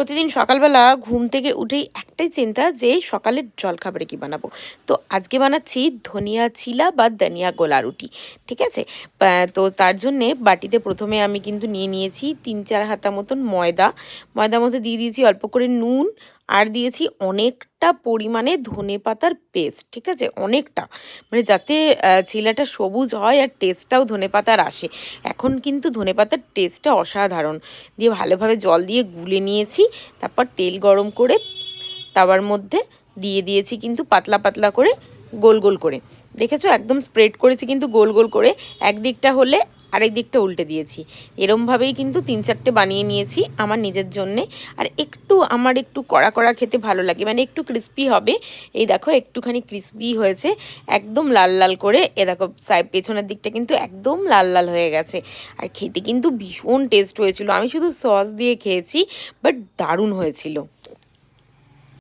প্রতিদিন সকালবেলা ঘুম থেকে উঠেই একটাই চিন্তা যে সকালের জলখাবারে কি বানাবো। তো আজকে বানাচ্ছি ধনিয়া চিলা বা ধনিয়া গোলা রুটি, ঠিক আছে? তো তার জন্যে বাটিতে প্রথমে আমি কিন্তু নিয়ে নিয়েছি তিন চার হাতা মতন ময়দা। ময়দার মধ্যে দিয়ে দিয়েছি অল্প করে নুন আর দিয়েছি অনেকটা পরিমাণে ধনে পাতার পেস্ট ঠিক আছে? অনেকটা। মানে যাতে চিলাটা সবুজ হয় আর টেস্টটাও ধনে পাতার আসে। এখন কিন্তু ধনে পাতার টেস্টটা অসাধারণ। দিয়ে ভালোভাবে জল দিয়ে গুলে নিয়েছি, তারপর তেল গরম করে তাওয়ার মধ্যে দিয়ে দিয়েছি কিন্তু পাতলা পাতলা করে গোল গোল করে। দেখেছ? একদম স্প্রেড করেছি কিন্তু গোল গোল করে। একদিকটা হলে আরেক দিকটা উল্টে দিয়েছি। এরমভাবেই কিন্তু তিন চারটে বানিয়ে নিয়েছি আমার নিজের জন্যে। আর একটু আমার একটু কড়া কড়া খেতে ভালো লাগে। মানে একটু ক্রিস্পি হবে। এই দেখো, একটুখানি ক্রিস্পি হয়েছে। একদম লাল লাল করে। এ দেখো, সাই পেছনের দিকটা কিন্তু একদম লাল লাল হয়ে গেছে। আর খেতে কিন্তু ভীষণ টেস্ট হয়েছিল। আমি শুধু সস দিয়ে খেয়েছি বাট দারুণ হয়েছিল।